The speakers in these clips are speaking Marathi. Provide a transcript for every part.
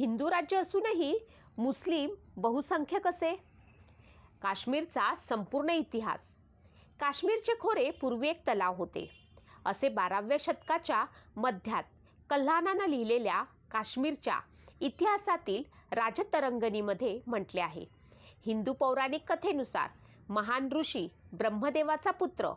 हिंदू राज्य असूनही मुस्लिम बहुसंख्य कसे काश्मीरचा संपूर्ण इतिहास. काश्मीरचे खोरे पूर्वी एक तलाव होते. असे बाराव्या शतकाच्या मध्यात कल्हानानं लिहिलेल्या काश्मीरच्या इतिहासातील राजतरंगणीमध्ये म्हटले आहे. हिंदू पौराणिक कथेनुसार महान ऋषी ब्रह्मदेवाचा पुत्र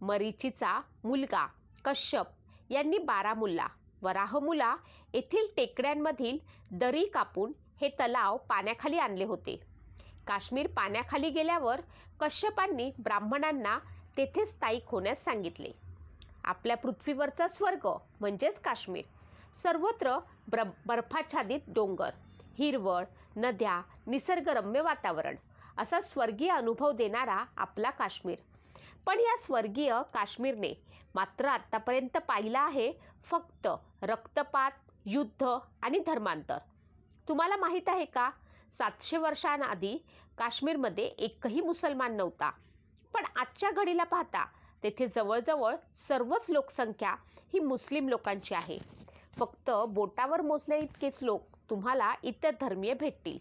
मरीचीचा मुलगा कश्यप यांनी बारामुल्ला वराहमुला येथील टेकड्यांमधील दरी कापून हे तलाव पाण्याखाली आणले होते. काश्मीर पाण्याखाली गेल्यावर कश्यपांनी ब्राह्मणांना तेथे स्थायिक होण्यास सांगितले. आपल्या पृथ्वीवरचा स्वर्ग म्हणजेच काश्मीर. सर्वत्र ब्र बर्फाच्छादित डोंगर हिरवळ नद्या निसर्गरम्य वातावरण असा स्वर्गीय अनुभव देणारा आपला काश्मीर. पण या स्वर्गीय काश्मीरने मात्र आत्तापर्यंत पाहिलं आहे फक्त रक्तपात युद्ध आणि धर्मांतर. तुम्हाला माहीत आहे का? सातशे वर्षांआधी काश्मीरमध्ये एकही मुसलमान नव्हता. पण आजच्या घडीला पाहता तेथे जवळजवळ सर्वच लोकसंख्या ही मुस्लिम लोकांची आहे. फक्त बोटावर मोजण्या इतकेच लोक तुम्हाला इतर धर्मीय भेटतील.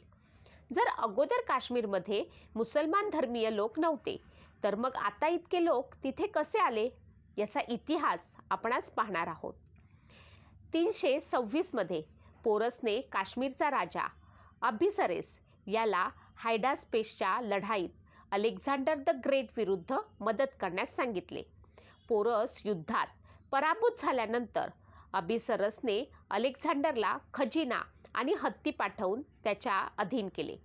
जर अगोदर काश्मीरमध्ये मुसलमान धर्मीय लोक नव्हते तर मग आता इतके लोक तिथे कसे आले याचा इतिहास आपण पाहणार आहोत. तीनशे सव्वीसमध्ये पोरसने काश्मीरचा राजा अभिसरेस याला हायडास्पेसच्या लढाईत अलेक्झांडर द ग्रेट विरुद्ध मदत करण्यास सांगितले. पोरस युद्धात पराभूत झाल्यानंतर अभिसरसने अलेक्झांडरला खजिना आणि हत्ती पाठवून त्याच्या अधीन केले.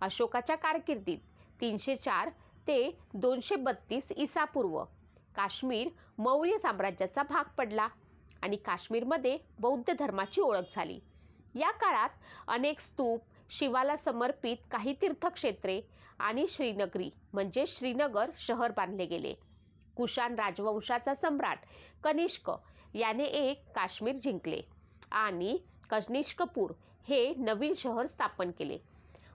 अशोकाच्या कारकिर्दीत तीनशे चार ते दोनशे बत्तीस इसापूर्व काश्मीर मौर्य साम्राज्याचा भाग पडला आणि काश्मीरमध्ये बौद्ध धर्माची ओळख झाली. या काळात अनेक स्तूप शिवाला समर्पित काही तीर्थक्षेत्रे आणि श्रीनगरी म्हणजे श्रीनगर शहर बांधले गेले. कुशाण राजवंशाचा सम्राट कनिष्क याने एक काश्मीर जिंकले आणि कनिष्कपूर हे नवीन शहर स्थापन केले.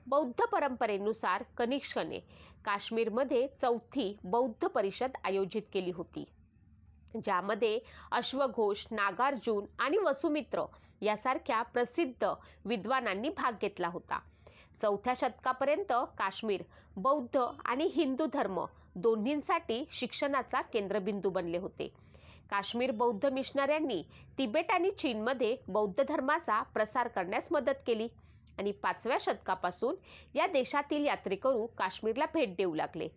बौद्ध परंपरेनुसार कनिष्कने काश्मीरमध्ये चौथी बौद्ध परिषद आयोजित केली होती ज्यामध्ये अश्वघोष नागार्जुन आणि वसुमित्र यासारख्या प्रसिद्ध विद्वानांनी भाग घेतला होता. चौथ्या शतकापर्यंत काश्मीर बौद्ध आणि हिंदू धर्म दोन्हींसाठी शिक्षणाचा केंद्रबिंदू बनले होते. काश्मीर बौद्ध मिशनऱ्यांनी तिबेट आणि चीनमध्ये बौद्ध धर्माचा प्रसार करण्यास मदत केली. आणि पाचव्या शतकापासून या देशातील यात्रेकरू काश्मीरला भेट देऊ लागले.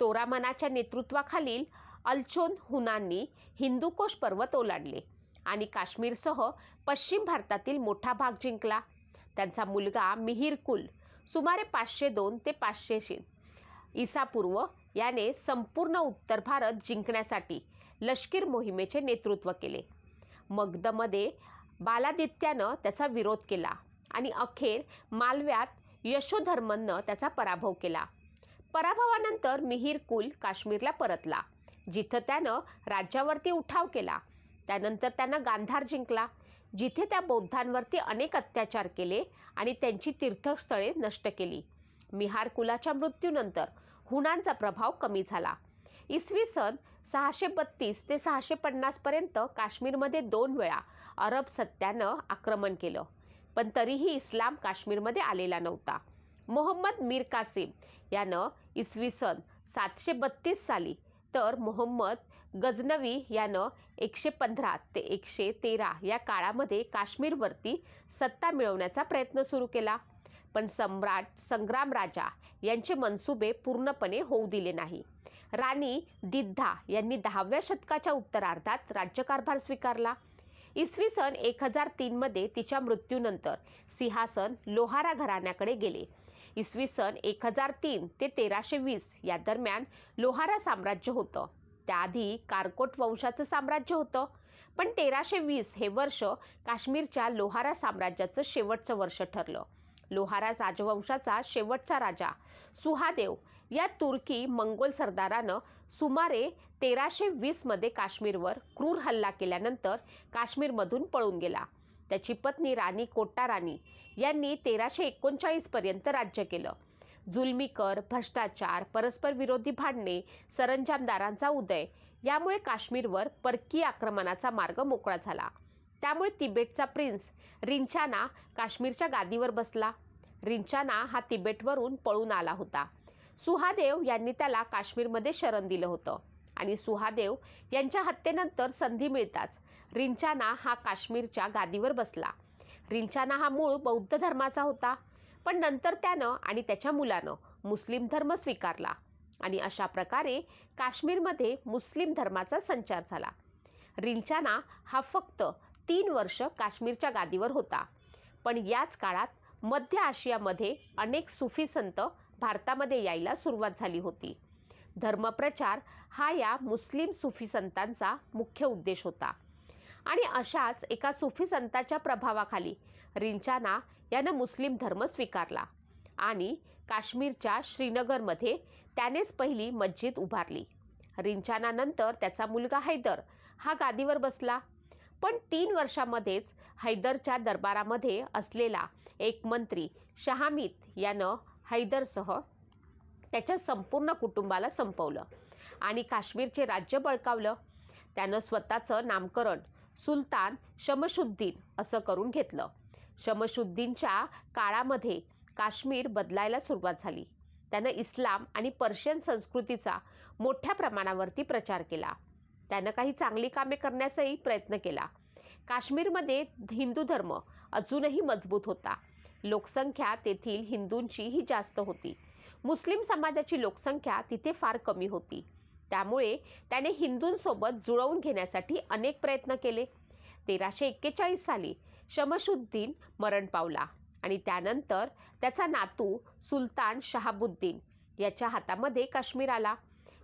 तोरामनाच्या नेतृत्वाखालील अल्चोन हुनांनी हिंदूकोश पर्वत ओलांडले आणि काश्मीरसह पश्चिम भारतातील मोठा भाग जिंकला. त्यांचा मुलगा मिहिर कुल सुमारे पाचशे दोन ते पाचशे ईसापूर्व याने संपूर्ण उत्तर भारत जिंकण्यासाठी लष्कीर मोहिमेचे नेतृत्व केले. मगधमध्ये बालादित्यानं त्याचा विरोध केला. आणि अखेर मालव्यात यशोधर्मननं त्याचा पराभव केला. पराभवानंतर मिहीर कुल काश्मीरला परतला जिथं त्यानं राज्यावरती उठाव केला. त्यानंतर त्यानं गांधार जिंकला जिथे त्या बौद्धांवरती अनेक अत्याचार केले आणि त्यांची तीर्थस्थळे नष्ट केली. मिहार कुलाच्या मृत्यूनंतर हुणांचा प्रभाव कमी झाला. इसवी सन सहाशे बत्तीस ते सहाशे पन्नासपर्यंत काश्मीरमध्ये दोन वेळा अरब सत्यानं आक्रमण केलं. पण तरीही इस्लाम काश्मीरमध्ये आलेला नव्हता. मोहम्मद मीर कासिम यानं इसवी सन सातशे बत्तीस साली तर मोहम्मद गजनवी यानं एकशे पंधरा ते एकशे तेरा या काळामध्ये काश्मीरवरती सत्ता मिळवण्याचा प्रयत्न सुरू केला. पण सम्राट संग्राम राजा यांचे मनसुबे पूर्णपणे होऊ दिले नाही. राणी दिद्धा यांनी दहाव्या शतकाच्या उत्तरार्धात राज्यकारभार स्वीकारला. इसवी सन एक हजार तीनमध्ये तिच्या मृत्यूनंतर सिंहासन लोहारा घराण्याकडे गेले. इसवी सन एक हजार तीन ते तेराशे वीस या दरम्यान लोहारा साम्राज्य होतं. त्याआधी कारकोट वंशाचं साम्राज्य होतं. पण तेराशे वीस हे वर्ष काश्मीरच्या लोहारा साम्राज्याचं शेवटचं वर्ष ठरलं. लोहारा राजवंशाचा शेवटचा राजा सुहादेव या तुर्की मंगोल सरदारानं सुमारे तेराशे वीसमध्ये काश्मीरवर क्रूर हल्ला केल्यानंतर काश्मीरमधून पळून गेला. त्याची पत्नी राणी कोट्टा राणी यांनी तेराशे एकोणचाळीसपर्यंत राज्य केलं. जुलमी कर भ्रष्टाचार परस्पर विरोधी भांडणे सरंजामदारांचा उदय यामुळे काश्मीरवर परकीय आक्रमणाचा मार्ग मोकळा झाला. त्यामुळे तिबेटचा प्रिन्स रिंचाना काश्मीरच्या गादीवर बसला. रिंचाना हा तिबेटवरून पळून आला होता. सुहादेव यांनी त्याला काश्मीरमध्ये शरण दिलं होतं. आणि सुहादेव यांच्या हत्येनंतर संधी मिळताच रिंचाना हा काश्मीरच्या गादीवर बसला. रिंचाना हा मूळ बौद्ध धर्माचा होता. पण नंतर त्यानं आणि त्याच्या मुलानं मुस्लिम धर्म स्वीकारला आणि अशा प्रकारे काश्मीरमध्ये मुस्लिम धर्माचा संचार झाला. रिंचाना हा फक्त तीन वर्ष काश्मीरच्या गादीवर होता. पण याच काळात मध्य आशियामध्ये अनेक सुफी संत भारतामध्ये यायला सुरुवात झाली होती. धर्मप्रचार हा या मुस्लिम सुफी संतांचा मुख्य उद्देश होता. आणि अशाच एका सुफी संताच्या प्रभावाखाली रिंचाना यानं मुस्लिम धर्म स्वीकारला आणि काश्मीरच्या श्रीनगरमध्ये त्यानेच पहिली मस्जिद उभारली. रिंचानानंतर त्याचा मुलगा हैदर हा गादीवर बसला. पण तीन वर्षामध्येच हैदरच्या दरबारामध्ये असलेला एक मंत्री शहामीत यानं हैदरसह त्याच्या संपूर्ण कुटुंबाला संपवलं आणि काश्मीरचे राज्य बळकावलं. त्यानं स्वतःचं नामकरण सुलतान शमशुद्दीन असं करून घेतलं. शमशुद्दीनच्या काळामध्ये काश्मीर बदलायला सुरुवात झाली. त्यानं इस्लाम आणि पर्शियन संस्कृतीचा मोठ्या प्रमाणावरती प्रचार केला. त्यानं काही चांगली कामे करण्याचाही प्रयत्न केला. काश्मीरमध्ये हिंदू धर्म अजूनही मजबूत होता. लोकसंख्या तेथील हिंदूंची ही जास्त होती. मुस्लिम समाजाची लोकसंख्या तिथे फार कमी होती. त्यामुळे त्याने हिंदूंसोबत जुळवून घेण्यासाठी अनेक प्रयत्न केले. तेराशे एक्केचाळीस साली शमशुद्दीन मरण पावला आणि त्यानंतर त्याचा नातू सुलतान शहाबुद्दीन याच्या हातामध्ये काश्मीर आला.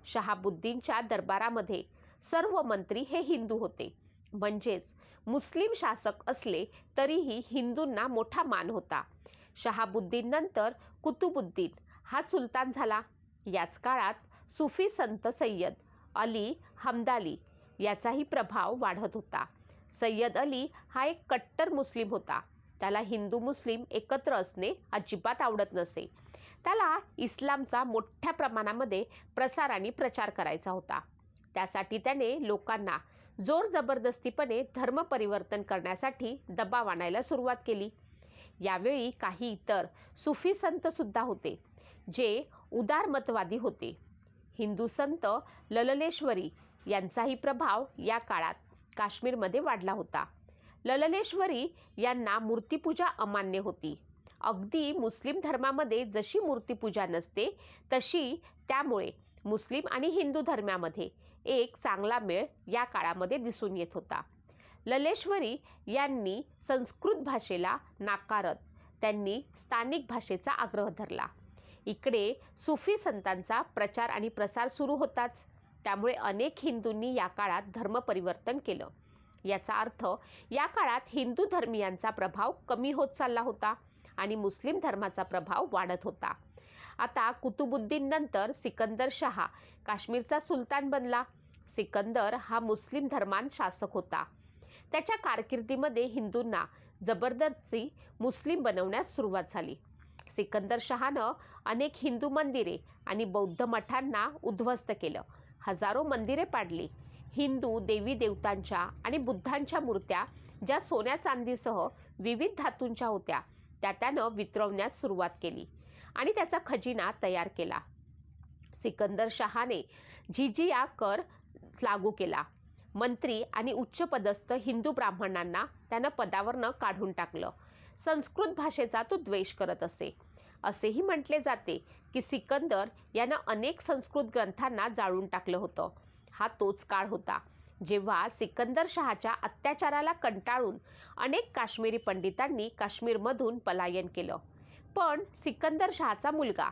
शहाबुद्दीनच्या दरबारामध्ये सर्व मंत्री हे हिंदू होते. म्हणजेच मुस्लिम शासक असले तरीही हिंदूंना मोठा मान होता. शहाबुद्दीननंतर कुतुबुद्दीन हा सुलतान झाला. याच काळात सुफी संत सय्यद अली हमदाली याचाही प्रभाव वाढत होता. सय्यद अली हा एक कट्टर मुस्लिम होता. त्याला हिंदू मुस्लिम एकत्र असणे अजिबात आवडत नसे. त्याला इस्लामचा मोठ्या प्रमाणामध्ये प्रसार आणि प्रचार करायचा होता. त्यासाठी त्याने लोकांना जोर जबरदस्तीपणे धर्म परिवर्तन करण्यासाठी दबाव आणायला सुरुवात केली. यावेळी काही इतर सुफी संतसुद्धा होते जे उदारमतवादी होते. हिंदू संत लललेश्वरी यांचाही प्रभाव या काळात काश्मीरमध्ये वाढला होता. लललेश्वरी यांना मूर्तिपूजा अमान्य होती. अगदी मुस्लिम धर्मामध्ये जशी मूर्तिपूजा नसते तशी त्यामुळे मुस्लिम आणि हिंदू धर्मामध्ये एक चांगला मेळ या काळामध्ये दिसून येत होता. ललेश्वरी यांनी संस्कृत भाषेला नाकारत त्यांनी स्थानिक भाषेचा आग्रह धरला. इकडे सुफी संतांचा प्रचार आणि प्रसार सुरू होताच. त्यामुळे अनेक हिंदूंनी या काळात धर्मपरिवर्तन केलं. याचा अर्थ या काळात हिंदू धर्मियांचा प्रभाव कमी होत चालला होता आणि मुस्लिम धर्माचा प्रभाव वाढत होता. आता कुतुबुद्दीन नंतर सिकंदर शहा काश्मीरचा सुलतान बनला. सिकंदर हा मुस्लिम धर्मान शासक होता. त्याच्या कारकिर्दीमध्ये हिंदूंना जबरदस्ती मुस्लिम बनवण्यास सुरुवात झाली. सिकंदर शहानं अनेक हिंदू मंदिरे आणि बौद्ध मठांना उद्ध्वस्त केलं. हजारो मंदिरे पाडली. हिंदू देवी देवतांच्या आणि बुद्धांच्या मूर्त्या ज्या सोन्या चांदीसह विविध धातूंच्या होत्या त्या त्यानं वितरवण्यास सुरुवात केली आणि त्याचा खजिना तयार केला. सिकंदर शहाने झिजिया कर लागू केला. मंत्री आणि उच्चपदस्थ हिंदू ब्राह्मणांना त्यानं पदावरनं काढून टाकलं. संस्कृत भाषेचा तो द्वेष करत असे. असेही म्हटले जाते की सिकंदर यानं अनेक संस्कृत ग्रंथांना जाळून टाकलं होतं. हा तोच काळ होता. जेव्हा सिकंदर शहाच्या अत्याचाराला कंटाळून अनेक काश्मीरी पंडितांनी काश्मीरमधून पलायन केलं. पण सिकंदर शहाचा मुलगा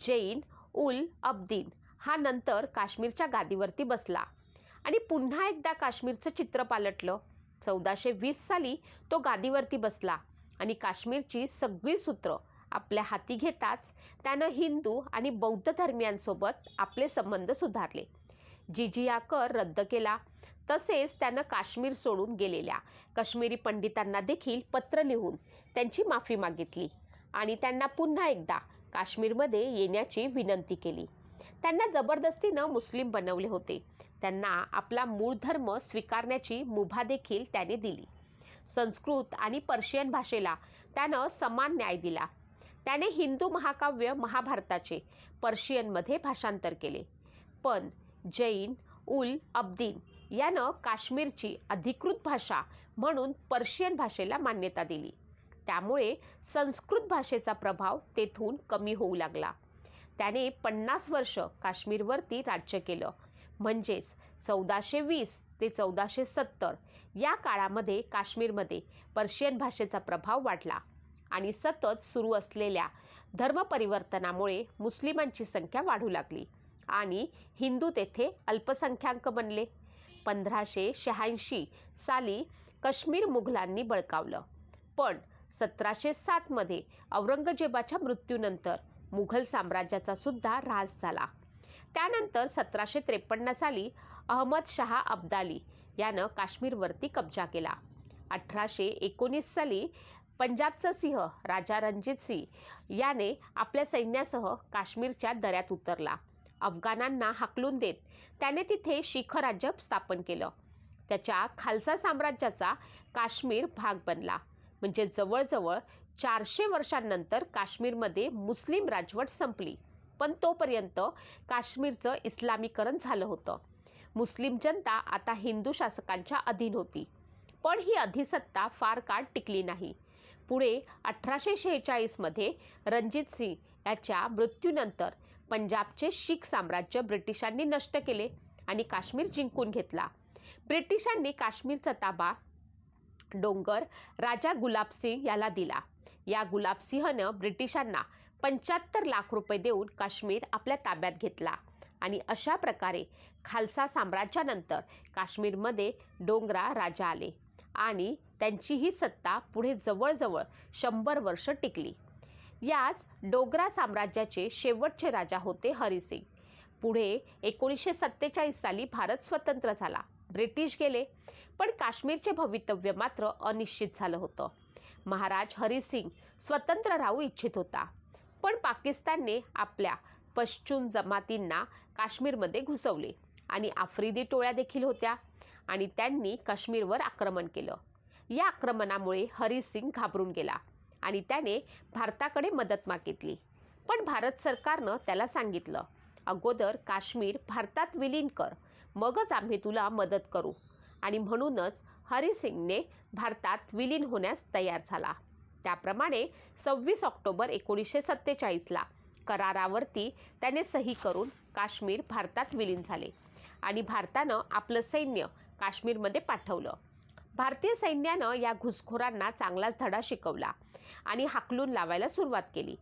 जैन उल अब्दीन हा नंतर काश्मीरच्या गादीवरती बसला. आणि पुन्हा एकदा काश्मीरचं चित्र पालटलं. चौदाशे वीस साली तो गादीवरती बसला आणि काश्मीरची सगळी सूत्र आपल्या हाती घेताच त्यानं हिंदू आणि बौद्ध धर्मियांसोबत आपले संबंध सुधारले. जिजिया कर रद्द केला. तसेच त्यानं काश्मीर सोडून गेलेल्या काश्मीरी पंडितांना देखील पत्र लिहून त्यांची माफी मागितली आणि त्यांना पुन्हा एकदा काश्मीरमध्ये येण्याची विनंती केली. त्यांना जबरदस्तीनं मुस्लिम बनवले होते. त्यांना आपला मूळ धर्म स्वीकारण्याची मुभा देखील त्याने दिली. संस्कृत आणि पर्शियन भाषेला त्यानं समान न्याय दिला. त्याने हिंदू महाकाव्य महाभारताचे पर्शियनमध्ये भाषांतर केले. पण जैन उल अब्दीन यानं काश्मीरची अधिकृत भाषा म्हणून पर्शियन भाषेला मान्यता दिली. त्यामुळे संस्कृत भाषेचा प्रभाव तेथून कमी होऊ लागला. त्याने पन्नास वर्ष काश्मीरवरती राज्य केलं. म्हणजेच चौदाशे वीस ते चौदाशे सत्तर या काळामध्ये काश्मीरमध्ये पर्शियन भाषेचा प्रभाव वाढला आणि सतत सुरू असलेल्या धर्मपरिवर्तनामुळे मुस्लिमांची संख्या वाढू लागली आणि हिंदू तेथे अल्पसंख्याक बनले. पंधराशे शहाऐंशी साली काश्मीर मुघलांनी बळकावलं. पण सतराशे सातमध्ये औरंगजेबाच्या मृत्यूनंतर मुघल साम्राज्याचा सुद्धा ऱ्हास झाला. त्यानंतर सतराशे त्रेपन्न साली अहमद शहा अब्दाली यानं काश्मीरवरती कब्जा केला. अठराशे एकोणीस साली पंजाबचा सिंह राजा रणजित सिंह याने आपल्या सैन्यासह काश्मीरच्या दऱ्यात उतरला. अफगाणांना हाकलून देत त्याने तिथे शिख राज्य स्थापन केलं. त्याच्या खालसा साम्राज्याचा काश्मीर भाग बनला. म्हणजे जवळजवळ चारशे वर्षांनंतर काश्मीरमध्ये मुस्लिम राजवट संपली. पण तोपर्यंत काश्मीरचं इस्लामीकरण झालं होतं. मुस्लिम जनता आता हिंदू शासकांच्या अधीन होती. पण ही अधिसत्ता फार काळ टिकली नाही. पुढे अठराशे शेहेचाळीसमध्ये रणजित सिंग याच्या मृत्यूनंतर पंजाबचे शीख साम्राज्य ब्रिटिशांनी नष्ट केले आणि काश्मीर जिंकून घेतला. ब्रिटिशांनी काश्मीरचा ताबा डोंगर राजा गुलाबसिंह याला दिला. या गुलाबसिंहनं ब्रिटिशांना पंच्याहत्तर लाख रुपये देऊन काश्मीर आपल्या ताब्यात घेतला. आणि अशा प्रकारे खालसा साम्राज्यानंतर काश्मीरमध्ये डोंगरा राजा आले आणि त्यांची ही सत्ता पुढे जवळजवळ शंभर वर्ष टिकली. याच डोगरा साम्राज्याचे शेवटचे राजा होते हरिसिंग. पुढे एकोणीसशे सत्तेचाळीस साली भारत स्वतंत्र झाला. ब्रिटिश गेले पण काश्मीरचे भवितव्य मात्र अनिश्चित झालं होतं. महाराज हरिसिंग स्वतंत्र राहू इच्छित होता. पण पाकिस्तानने आपल्या पश्चिम जमातींना काश्मीरमध्ये घुसवले आणि आफ्रिदी टोळ्या देखील होत्या आणि त्यांनी काश्मीरवर आक्रमण केलं. या आक्रमणामुळे हरिसिंग घाबरून गेला आणि त्याने भारताकडे मदत मागितली. पण भारत सरकारनं त्याला सांगितलं अगोदर काश्मीर भारतात विलीन कर मगच आम्ही तुला मदत करू. आणि म्हणूनच हरिसिंगने भारतात विलीन होण्यास तयार झाला. त्याप्रमाणे सव्वीस ऑक्टोबर एकोणीसशे सत्तेचाळीसला करारावरती त्याने सही करून काश्मीर भारतात विलीन झाले आणि भारतानं आपलं सैन्य काश्मीरमध्ये पाठवलं. भारतीय सैन्यानं या घुसखोरांना चांगलाच धडा शिकवला आणि हाकलून लावायला सुरुवात केली.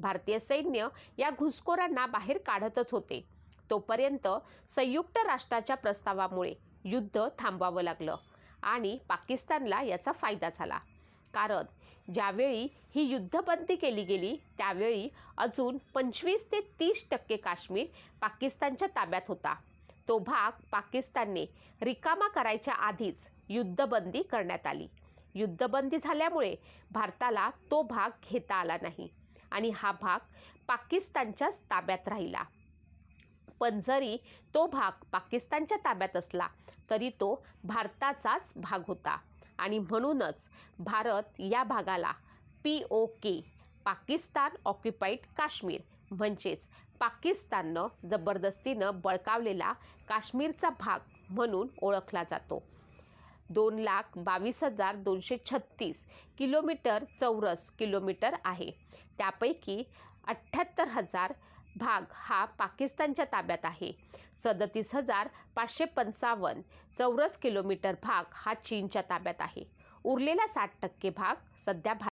भारतीय सैन्य या घुसखोरांना बाहेर काढतच होते. तोपर्यंत संयुक्त राष्ट्राच्या प्रस्तावामुळे युद्ध थांबवावं लागलं आणि पाकिस्तानला याचा फायदा झाला. कारण ज्यावेळी ही युद्धबंदी केली गेली त्यावेळी अजून पंचवीस ते तीस टक्के काश्मीर पाकिस्तानच्या ताब्यात होता. तो भाग पाकिस्तानने रिकामा करायच्या आधीच युद्धबंदी करण्यात आली. युद्धबंदी झाल्यामुळे भारताला तो भाग घेता आला नाही आणि हा भाग पाकिस्तानच्याच ताब्यात राहिला. पण जरी तो भाग पाकिस्तानच्या ताब्यात असला तरी तो भारताचाच भाग होता. आणि म्हणूनच भारत या भागाला P O K Pakistan occupied Kashmir म्हणजेच पाकिस्ताननं जबरदस्तीनं बळकावलेला काश्मीरचा भाग म्हणून ओळखला जातो. दोन लाख बावीस हजार दोनशे छत्तीस किलोमीटर चौरस किलोमीटर आहे. त्यापैकी अठ्ठ्याहत्तर हजार भाग हा पाकिस्तानच्या ताब्यात आहे. सदतीस हजार पाचशे पंचावन्न चौरस किलोमीटर भाग हा चीनच्या ताब्यात आहे. उरलेला साठ टक्के भाग सध्या भा